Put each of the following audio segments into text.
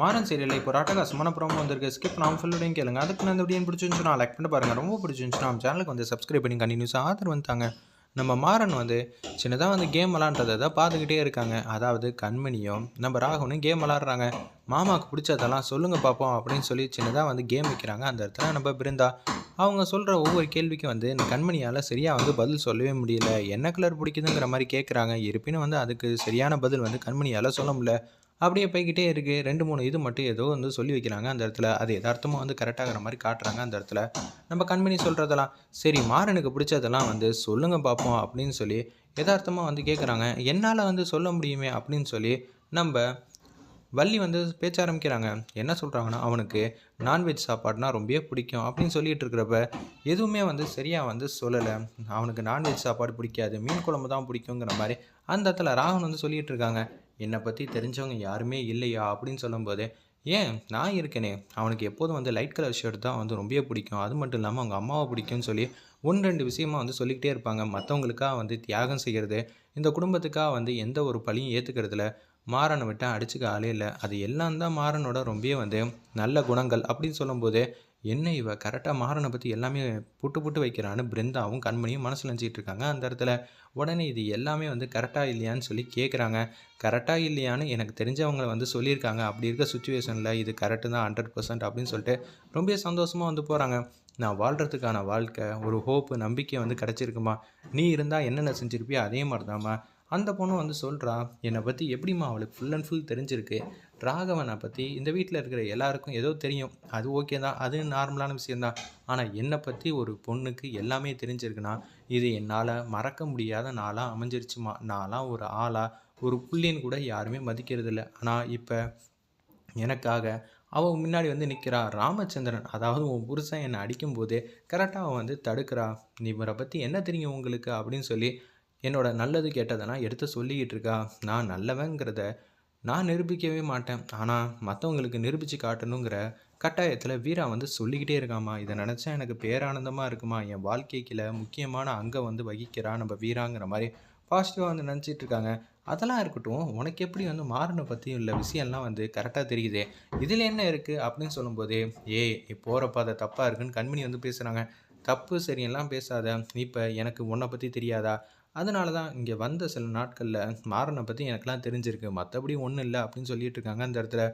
மாறன் சீரியலில் இப்போ ராட்டகாசமான ப்ரோமோ வந்திருக்கு. ஸ்கிப் நான் ஃபுல்லோடையும் கேளுங்க. அதுக்கு நான் இந்த வீடியோ பிடிச்சிருந்துச்சுன்னா லைக் பண்ணி பாருங்கள் ரொம்ப பிடிச்சிருந்துச்சுன்னா நம்ம சேனலுக்கு வந்து சப்ஸ்கிரைப் பண்ணி கண்டினியூஸாக ஆதரவு வந்தாங்க நம்ம மாறன் வந்து சின்னதாக வந்து கேம் விளாண்டதை தான் பார்த்துக்கிட்டே இருக்காங்க. அதாவது கண்மணியும் நம்ம ராகுனும் கேம் விளாட்றாங்க மாமாவுக்கு பிடிச்சதெல்லாம் சொல்லுங்கள் பார்ப்போம் அப்படின்னு சொல்லி சின்னதாக வந்து கேம் வைக்கிறாங்க. அந்த இடத்துல நம்ம பிருந்தா அவங்க சொல்கிற ஒவ்வொரு கேள்விக்கும் வந்து இந்த கண்மணியால் சரியாக வந்து பதில் சொல்லவே முடியல. என்ன கலர் பிடிக்குதுங்கிற மாதிரி கேட்குறாங்க இருப்பினும் வந்து அதுக்கு சரியான பதில் வந்து கண்மணியால் சொல்ல முடியல. அப்படியே போய்கிட்டே இருக்குது ரெண்டு மூணு இது மட்டும் ஏதோ வந்து சொல்லி வைக்கிறாங்க அந்த இடத்துல. அது எதார்த்தமாக வந்து கரெக்டாகிற மாதிரி காட்டுறாங்க அந்த இடத்துல. நம்ம கண்மணி சொல்கிறதெல்லாம் சரி மாறனுக்கு பிடிச்சதெல்லாம் வந்து சொல்லுங்கள் பார்ப்போம் அப்படின்னு சொல்லி எதார்த்தமாக வந்து கேட்குறாங்க என்னால் வந்து சொல்ல முடியுமே அப்படின்னு சொல்லி நம்ம வள்ளி வந்து பேச்ச ஆரம்பிக்கிறாங்க. என்ன சொல்கிறாங்கன்னா அவனுக்கு நான்வெஜ் சாப்பாடுனா ரொம்ப பிடிக்கும் அப்படின்னு சொல்லிட்டு இருக்கிறப்ப எதுவுமே வந்து சரியாக வந்து சொல்லலை. அவனுக்கு நான்வெஜ் சாப்பாடு பிடிக்காது மீன் குழம்பு தான் பிடிக்குங்கிற மாதிரி அந்த இடத்துல ராகவன் வந்து சொல்லிகிட்டு இருக்காங்க. என்னை பற்றி தெரிஞ்சவங்க யாருமே இல்லையா அப்படின்னு சொல்லும்போது ஏன்? நான் இருக்கேனே. அவனுக்கு எப்போதும் வந்து லைட் கலர் ஷர்ட் தான் வந்து ரொம்ப பிடிக்கும். அது மட்டும் இல்லாமல் அவங்க அம்மாவை பிடிக்கும்னு சொல்லி ஒன்று ரெண்டு விஷயமா வந்து சொல்லிக்கிட்டே இருப்பாங்க. மற்றவங்களுக்காக வந்து தியாகம் செய்கிறது இந்த குடும்பத்துக்காக வந்து எந்த ஒரு பழியும் ஏற்றுக்கிறதுல மாறனை விட்டு அடிச்சுக்க ஆளே இல்லை. அது எல்லாம் தான் மாறனோட ரொம்ப வந்து நல்ல குணங்கள் அப்படின்னு சொல்லும்போது என்ன இவ கரெக்டாக மாறனை பற்றி எல்லாமே புட்டு புட்டு வைக்கிறான்னு பிருந்தாவும் கண்மணியும் மனசில் நினச்சிட்டு இருக்காங்க. அந்த இடத்துல உடனே இது எல்லாமே வந்து கரெக்டாக இல்லையான்னு சொல்லி கேட்குறாங்க கரெக்டாக இல்லையான்னு எனக்கு தெரிஞ்சவங்க வந்து சொல்லியிருக்காங்க. அப்படி இருக்க சுச்சுவேஷனில் இது கரெக்டு தான் ஹண்ட்ரட் பர்சன்ட் அப்படின்னு சொல்லிட்டு ரொம்ப சந்தோஷமாக வந்து போகிறாங்க நான் வாழ்கிறதுக்கான வாழ்க்கை ஒரு ஹோப்பு நம்பிக்கை வந்து கிடச்சிருக்குமா? நீ இருந்தால் என்னென்ன செஞ்சுருப்பியோ அதே மாதிரி தாம்மா அந்த பொண்ணு வந்து சொல்கிறா என்னை பற்றி எப்படிம்மா அவளுக்கு ஃபுல் அண்ட் ஃபுல் தெரிஞ்சிருக்கு? ராகவனை பற்றி இந்த வீட்டில் இருக்கிற எல்லாருக்கும் ஏதோ தெரியும். அது ஓகே தான் அது நார்மலான விஷயந்தான் ஆனால் என்னை பற்றி ஒரு பொண்ணுக்கு எல்லாமே தெரிஞ்சிருக்குன்னா இது என்னால் மறக்க முடியாத நாளாக அமைஞ்சிருச்சுமா? நான்லாம் ஒரு ஆளாக ஒரு புள்ளின்னு கூட யாருமே மதிக்கிறதில்ல. ஆனால் இப்போ எனக்காக அவன் முன்னாடி வந்து நிற்கிறா ராமச்சந்திரன். அதாவது உன் புருஷன் என்னை அடிக்கும்போது கரெக்டாக அவன் வந்து தடுக்கிறா. இவரை பற்றி என்ன தெரியும் உங்களுக்கு? அப்படின்னு சொல்லி என்னோட நல்லது கெட்டதெல்லாம் எடுத்து சொல்லிக்கிட்டு இருக்கா? நான் நல்லவங்கிறத நான் நிரூபிக்கவே மாட்டேன். ஆனால் மற்றவங்களுக்கு நிரூபித்து காட்டணுங்கிற கட்டாயத்தில் வீரா வந்து சொல்லிக்கிட்டே இருக்காமா இதை நினச்சா எனக்கு பேரானந்தமாக இருக்குமா? என் வாழ்க்கைக்கில் முக்கியமான அங்கே வந்து வகிக்கிறா நம்ம வீராங்கிற மாதிரி பாசிட்டிவாக வந்து நினச்சிட்டு இருக்காங்க. அதெல்லாம் இருக்கட்டும் உனக்கு எப்படி வந்து மாறின பற்றி உள்ள விஷயம்லாம் வந்து கரெக்டாக தெரியுது? இதில் என்ன இருக்குது அப்படின்னு சொல்லும்போது ஏ போகிறப்ப அதை தப்பாக இருக்குன்னு கண்மணி வந்து பேசுகிறாங்க தப்பு சரியெல்லாம் பேசாத. இப்போ எனக்கு உன்னை பற்றி தெரியாதா? அதனால தான் இங்கே வந்த சில நாட்களில் மாறனை பற்றி எனக்கெலாம் தெரிஞ்சிருக்கு. மற்றபடி ஒன்றும் இல்லை அப்படின்னு சொல்லிட்டு இருக்காங்க அந்த இடத்துல.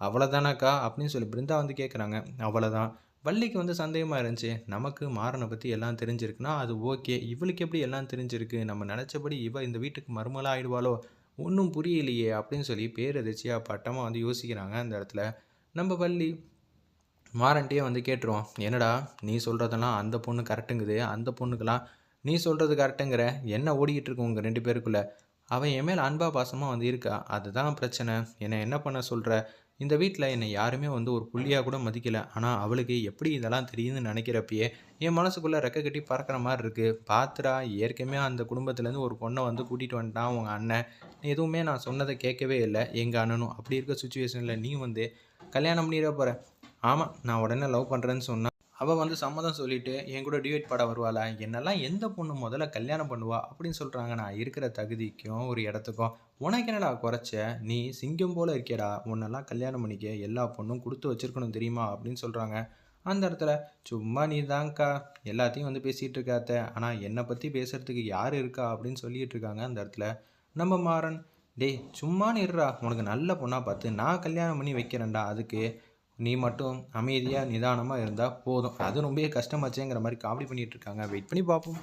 அவ்வளோதானாக்கா அப்படின்னு சொல்லி பிருந்தா வந்து கேட்குறாங்க அவ்வளோதான் வள்ளிக்கு வந்து சந்தேகமாக இருந்துச்சு. நமக்கு மாறனை பற்றி எல்லாம் தெரிஞ்சிருக்குன்னா அது ஓகே. இவளுக்கு எப்படி எல்லாம் தெரிஞ்சிருக்கு? நம்ம நினச்சபடி இவ இந்த வீட்டுக்கு மருமலாக ஆயிடுவாளோ? ஒன்றும் புரியலையே அப்படின்னு சொல்லி பேரதிர்ச்சியாக பட்டமாக வந்து யோசிக்கிறாங்க அந்த இடத்துல. நம்ம வள்ளி மாறன்ட்டே வந்து கேட்டுருவோம். என்னடா நீ சொல்கிறதெல்லாம் அந்த பொண்ணு கரெக்டுங்குது அந்த பொண்ணுக்கெல்லாம் நீ சொல்கிறது கரெக்டுங்கிற. என்ன ஓடிக்கிட்டு இருக்கு உங்கள் ரெண்டு பேருக்குள்ளே? அவன் என் மேல் அன்பா பாசமாக வந்து இருக்கா அதுதான் பிரச்சனை. என்னை என்ன பண்ண சொல்கிற இந்த வீட்டில் என்னை யாருமே வந்து ஒரு புள்ளியாக கூட மதிக்கலை. ஆனால் அவளுக்கு எப்படி இதெல்லாம் தெரியுதுன்னு நினைக்கிறப்பயே என் மனசுக்குள்ளே ரெக்க கட்டி பறக்கிற மாதிரி இருக்குது பார்த்துடா ஏற்கனவே அந்த குடும்பத்துலேருந்து ஒரு பொண்ணை வந்து கூட்டிகிட்டு வந்துட்டான் உங்கள் அண்ணன். எதுவுமே நான் சொன்னதை கேட்கவே இல்லை. எங்கள் அண்ணனும் அப்படி இருக்க சுச்சுவேஷனில் நீ வந்து கல்யாணம் பண்ணிட போகிற ஆமாம் நான் உடனே லவ் பண்ணுறேன்னு சொன்னேன் அவள் வந்து சம்மதம் சொல்லிட்டு என் கூட டிவைட் பாட வருவாளா? என்னெல்லாம் எந்த பொண்ணு முதல்ல கல்யாணம் பண்ணுவா? அப்படின்னு சொல்கிறாங்க நான் இருக்கிற தகுதிக்கும் ஒரு இடத்துக்கும். உனக்கு என்னடா குறைச்ச? நீ சிங்கம் போல் இருக்கேடா உன்னெல்லாம் கல்யாணம் பண்ணிக்க எல்லா பொண்ணும் கொடுத்து வச்சிருக்கணும் தெரியுமா? அப்படின்னு சொல்கிறாங்க அந்த இடத்துல சும்மா நீ தான்க்கா எல்லாத்தையும் வந்து பேசிகிட்டு இருக்காத்த ஆனால் என்னை பற்றி பேசுகிறதுக்கு யார் இருக்கா? அப்படின்னு சொல்லிட்டு இருக்காங்க அந்த இடத்துல. நம்ம மாறன் டேய் சும்மா நிறா உனக்கு நல்ல பொண்ணாக பார்த்து நான் கல்யாணம் பண்ணி வைக்கிறேன்டா. அதுக்கு நீ மட்டும் அமைதியாக நிதானமாக இருந்தால் போதும். அது ரொம்ப கஷ்டமாச்சேங்கிற மாதிரி காமெடி பண்ணிகிட்டு இருக்காங்க. வெயிட் பண்ணி பார்ப்போம்